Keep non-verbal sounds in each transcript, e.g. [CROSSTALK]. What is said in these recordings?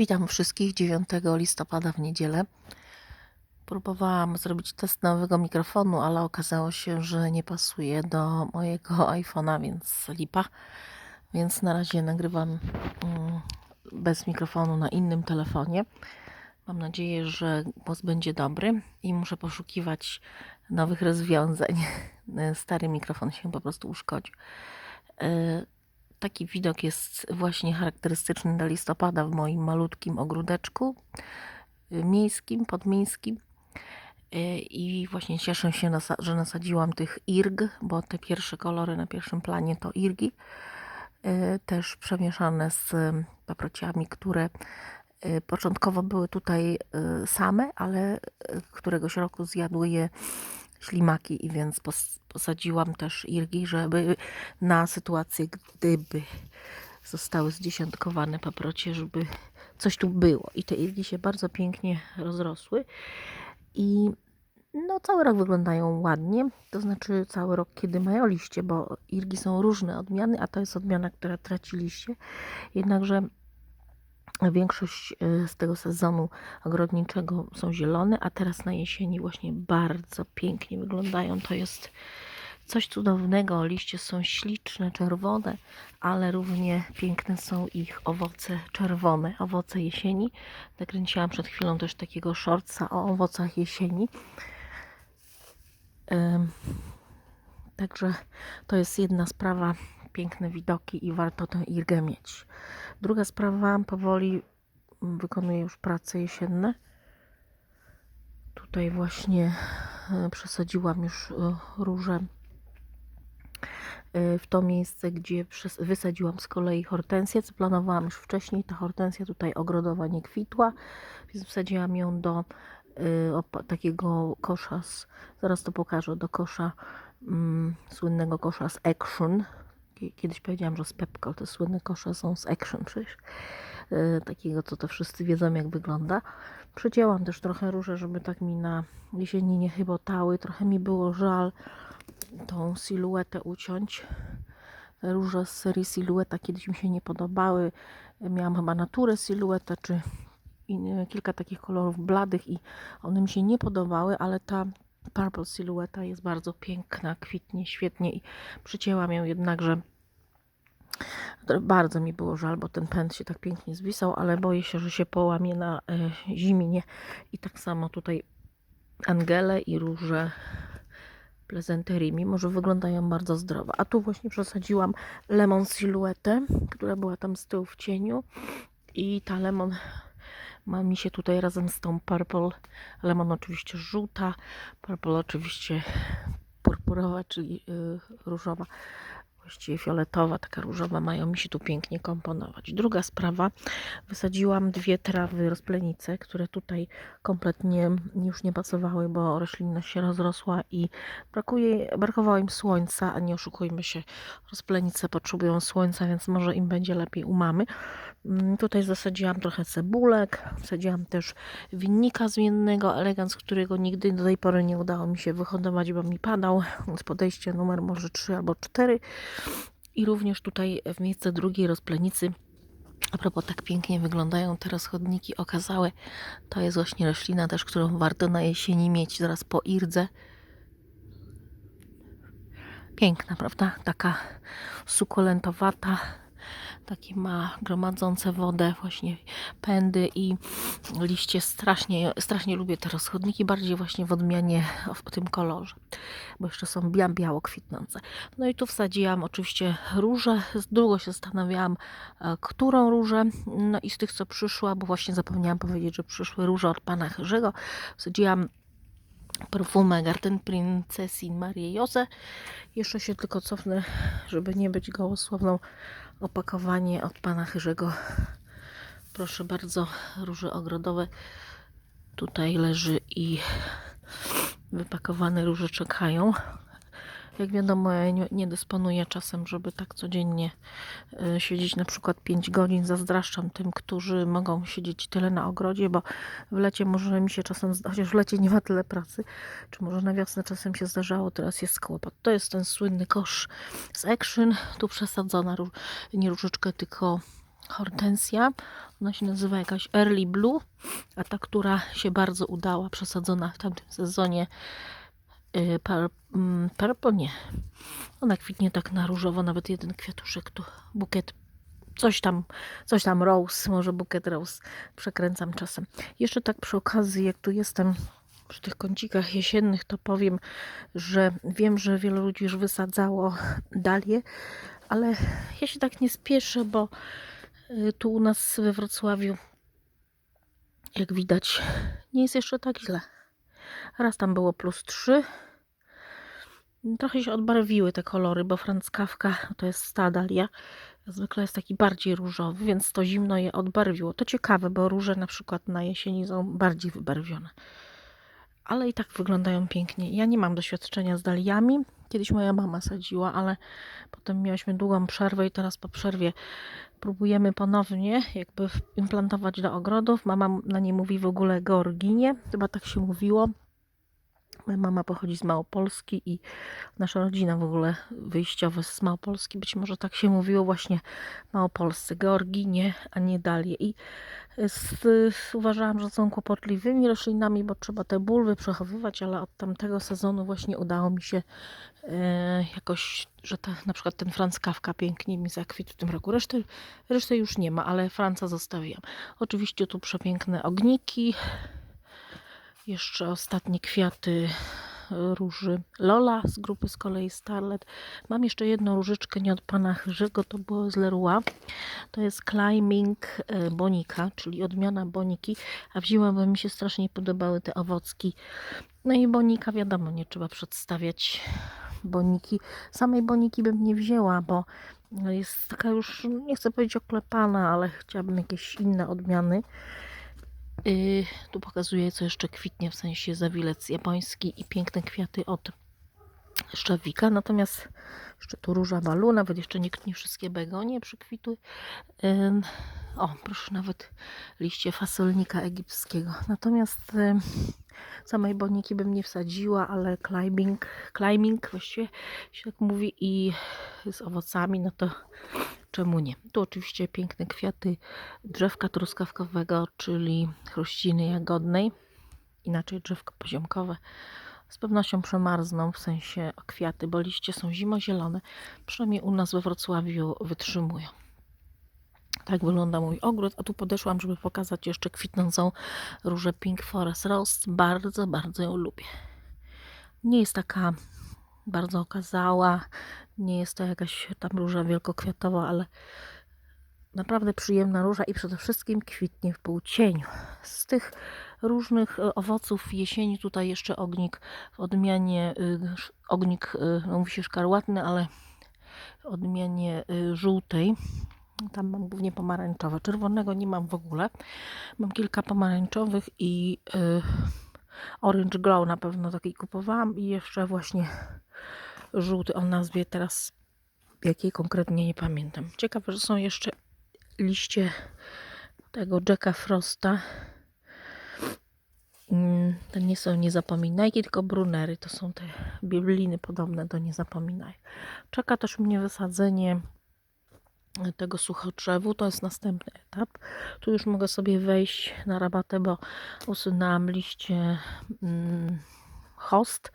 Witam wszystkich 9 listopada w niedzielę. Próbowałam zrobić test nowego mikrofonu, ale okazało się, że nie pasuje do mojego [LAUGHS] iPhone'a, więc lipa. Więc na razie nagrywam mm, bez mikrofonu na innym telefonie. Mam nadzieję, że głos będzie dobry i muszę poszukiwać nowych rozwiązań. [LAUGHS] Stary mikrofon się po prostu uszkodził. Taki widok jest właśnie charakterystyczny dla listopada w moim malutkim ogródeczku y, miejskim, podmiejskim. Y, I właśnie cieszę się, że nasadziłam tych irg, bo te pierwsze kolory na pierwszym planie to irgi. Y, Też przemieszane z paprociami, które początkowo były tutaj same, ale któregoś roku zjadły je ślimaki i więc pos- posadziłam też irgi, żeby na sytuację, gdyby zostały zdziesiątkowane paprocie, żeby coś tu było. I te irgi się bardzo pięknie rozrosły i no cały rok wyglądają ładnie, to znaczy cały rok, kiedy mają liście, bo irgi są różne odmiany, a to jest odmiana, która traci liście. Jednakże Większość y, z tego sezonu ogrodniczego są zielone, a teraz na jesieni właśnie bardzo pięknie wyglądają. To jest coś cudownego. Liście są śliczne, czerwone, ale równie piękne są ich owoce czerwone, owoce jesieni. Nakręciłam przed chwilą też takiego shortsa o owocach jesieni. Także to jest jedna sprawa, piękne widoki i warto tę irgę mieć. Druga sprawa, powoli wykonuję już prace jesienne. Tutaj właśnie e, przesadziłam już e, róże e, w to miejsce, gdzie wysadziłam z kolei hortensję, co planowałam już wcześniej. Ta hortensja tutaj ogrodowa nie kwitła, więc wsadziłam ją do takiego kosza, z, zaraz to pokażę, do kosza, mm, słynnego kosza z Action. Kie- Kiedyś powiedziałam, że z Pepco te słynne kosze są z Action przecież. Y, takiego, co to wszyscy wiedzą, jak wygląda. Przycięłam też trochę róże, żeby tak mi na jesieni nie chybotały. Trochę mi było żal tą siluetę uciąć. Róże z serii Silueta kiedyś mi się nie podobały. Miałam chyba naturę Siluetę, czy kilka takich kolorów bladych i one mi się nie podobały, ale ta Purple Silueta jest bardzo piękna, kwitnie świetnie i przycięłam ją jednakże bardzo mi było żal, bo ten pęd się tak pięknie zwisał, ale boję się, że się połamie na e, ziminie. I tak samo tutaj Angele i róże Plezenterii, mimo że wyglądają bardzo zdrowo. A tu właśnie przesadziłam lemon siluetę, która była tam z tyłu w cieniu. I ta lemon ma mi się tutaj razem z tą purple, lemon oczywiście żółta, purple oczywiście purpurowa, czyli y, różowa, właściwie fioletowa, taka różowa, mają mi się tu pięknie komponować. Druga sprawa, wysadziłam dwie trawy rozplenice, które tutaj kompletnie już nie pasowały, bo roślina się rozrosła i brakuje, brakowało im słońca, a nie oszukujmy się, rozplenice potrzebują słońca, więc może im będzie lepiej u mamy. Mm, Tutaj zasadziłam trochę cebulek, wsadziłam też winnika zmiennego Elegans, którego nigdy do tej pory nie udało mi się wyhodować, bo mi padał. Z podejścia numer może 3 albo 4. I również tutaj w miejsce drugiej rozplenicy a propos, tak pięknie wyglądają teraz chodniki okazałe. To jest właśnie roślina też, którą warto na jesieni mieć zaraz po irdze. Piękna, prawda? Taka sukulentowata. Takie ma gromadzące wodę, właśnie pędy i liście. Strasznie, strasznie lubię te rozchodniki, bardziej właśnie w odmianie w tym kolorze, bo jeszcze są bia- biało kwitnące. No i tu wsadziłam oczywiście róże. Długo się zastanawiałam, e, którą różę. No i z tych, co przyszła, bo właśnie zapomniałam powiedzieć, że przyszły róże od pana Chyrzego, wsadziłam perfumę Garten Princessin Marie Jose. Jeszcze się tylko cofnę, żeby nie być gołosłowną. Opakowanie od pana Chyrzego. Proszę bardzo, róże ogrodowe. Tutaj leży i wypakowane róże czekają. Jak wiadomo, ja nie, nie dysponuję czasem, żeby tak codziennie e, siedzieć na przykład 5 godzin. Zazdraszczam tym, którzy mogą siedzieć tyle na ogrodzie, bo w lecie może mi się czasem, chociaż w lecie nie ma tyle pracy, czy może na wiosnę czasem się zdarzało, teraz jest kłopot. To jest ten słynny kosz z Action, tu przesadzona nie różyczkę, tylko hortensja. Ona się nazywa jakaś Early Blue, a ta, która się bardzo udała, przesadzona w tamtym sezonie par, mm, purple, nie. Ona kwitnie tak na różowo, nawet jeden kwiatuszek tu, bukiet, coś tam, coś tam rose, może bukiet rose, przekręcam czasem. Jeszcze tak przy okazji, jak tu jestem przy tych kącikach jesiennych, to powiem, że wiem, że wielu ludzi już wysadzało dalie, ale ja się tak nie spieszę, bo y, tu u nas we Wrocławiu, jak widać, nie jest jeszcze tak źle. Raz tam było plus 3. Trochę się odbarwiły te kolory, bo franckawka to jest stadalia. Zwykle jest taki bardziej różowy, więc to zimno je odbarwiło. To ciekawe, bo róże na przykład na jesieni są bardziej wybarwione. Ale i tak wyglądają pięknie. Ja nie mam doświadczenia z daliami. Kiedyś moja mama sadziła, ale potem miałyśmy długą przerwę i teraz po przerwie próbujemy ponownie jakby implantować do ogrodów. Mama na nie mówi w ogóle georginie, chyba tak się mówiło. Moja mama pochodzi z Małopolski i nasza rodzina w ogóle wyjściowa z Małopolski. Być może tak się mówiło właśnie Małopolscy, Georginie, a nie Dalie. I z, z, uważałam, że są kłopotliwymi roślinami, bo trzeba te bulwy przechowywać, ale od tamtego sezonu właśnie udało mi się e, jakoś, że ta, na przykład ten Franz Kawka pięknie mi zakwitł w tym roku. Reszty, reszty już nie ma, ale Franca zostawiam. Oczywiście tu przepiękne ogniki, jeszcze ostatnie kwiaty róży Lola z grupy z kolei Starlet. Mam jeszcze jedną różyczkę nie od pana Chyrzego, to było z Leroy. To jest Climbing e, Bonika, czyli odmiana boniki, a wzięłam, bo mi się strasznie podobały te owocki. No i bonika, wiadomo, nie trzeba przedstawiać boniki. Samej boniki bym nie wzięła, bo jest taka już, nie chcę powiedzieć oklepana, ale chciałabym jakieś inne odmiany. Yy, tu pokazuję, co jeszcze kwitnie, w sensie zawilec japoński i piękne kwiaty od szczawika. Natomiast jeszcze tu róża balu, nawet jeszcze nie, nie wszystkie begonie przykwitły. Yy, o, proszę, nawet liście fasolnika egipskiego. Natomiast yy, samej boniki bym nie wsadziła, ale climbing, climbing właściwie się tak mówi i z owocami, no to czemu nie? Tu oczywiście piękne kwiaty drzewka truskawkowego, czyli chruściny jagodnej, inaczej drzewko poziomkowe. Z pewnością przemarzną, w sensie kwiaty, bo liście są zimozielone, przynajmniej u nas we Wrocławiu wytrzymują. Tak wygląda mój ogród, a tu podeszłam, żeby pokazać jeszcze kwitnącą różę Pink Forest Rose. Bardzo, bardzo ją lubię. Nie jest taka bardzo okazała, nie jest to jakaś tam róża wielkokwiatowa, ale naprawdę przyjemna róża i przede wszystkim kwitnie w półcieniu. Z tych różnych e, owoców jesieni tutaj jeszcze ognik w odmianie, y, ognik, y, no mówi się szkarłatny, ale odmianie y, żółtej. Tam mam głównie pomarańczowe. Czerwonego nie mam w ogóle. Mam kilka pomarańczowych i Orange Glow na pewno taki kupowałam i jeszcze właśnie żółty o nazwie teraz jakiej konkretnie nie pamiętam. Ciekawe, że są jeszcze liście tego Jacka Frosta. Mm, to nie są niezapominajki, tylko brunery. To są te biblijny podobne do niezapominaj. Czeka też mnie wysadzenie tego suchotrzewu. To jest następny etap. Tu już mogę sobie wejść na rabatę, bo usunęłam liście mm, host,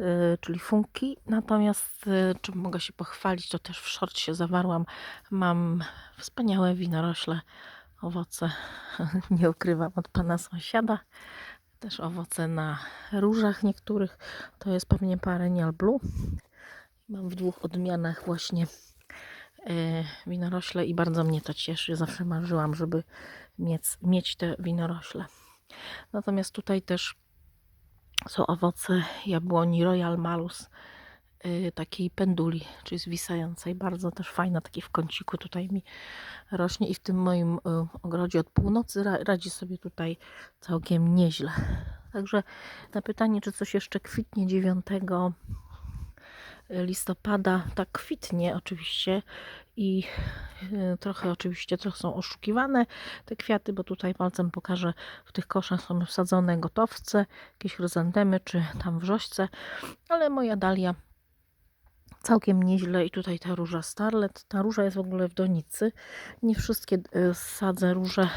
y, czyli funki. Natomiast y, czym mogę się pochwalić, to też w shortsie zawarłam. Mam wspaniałe winorośle, owoce, [LAUGHS] nie ukrywam, od pana sąsiada. Też owoce na różach niektórych. To jest pewnie Perennial Blue. Mam w dwóch odmianach właśnie winorośle i bardzo mnie to cieszy. Zawsze marzyłam, żeby mieć, mieć te winorośle. Natomiast tutaj też są owoce jabłoni Royal Malus yy, takiej penduli, czyli zwisającej. Bardzo też fajna, taki w kąciku tutaj mi rośnie i w tym moim yy, ogrodzie od północy ra, radzi sobie tutaj całkiem nieźle. Także na pytanie, czy coś jeszcze kwitnie 9 listopada, tak kwitnie oczywiście i e, trochę oczywiście trochę są oszukiwane te kwiaty, bo tutaj palcem pokażę, w tych koszach są wsadzone gotowce, jakieś chryzantemy czy tam wrzośce, ale moja dalia całkiem nieźle i tutaj ta róża starlet. Ta róża jest w ogóle w donicy. Nie wszystkie y, sadzę róże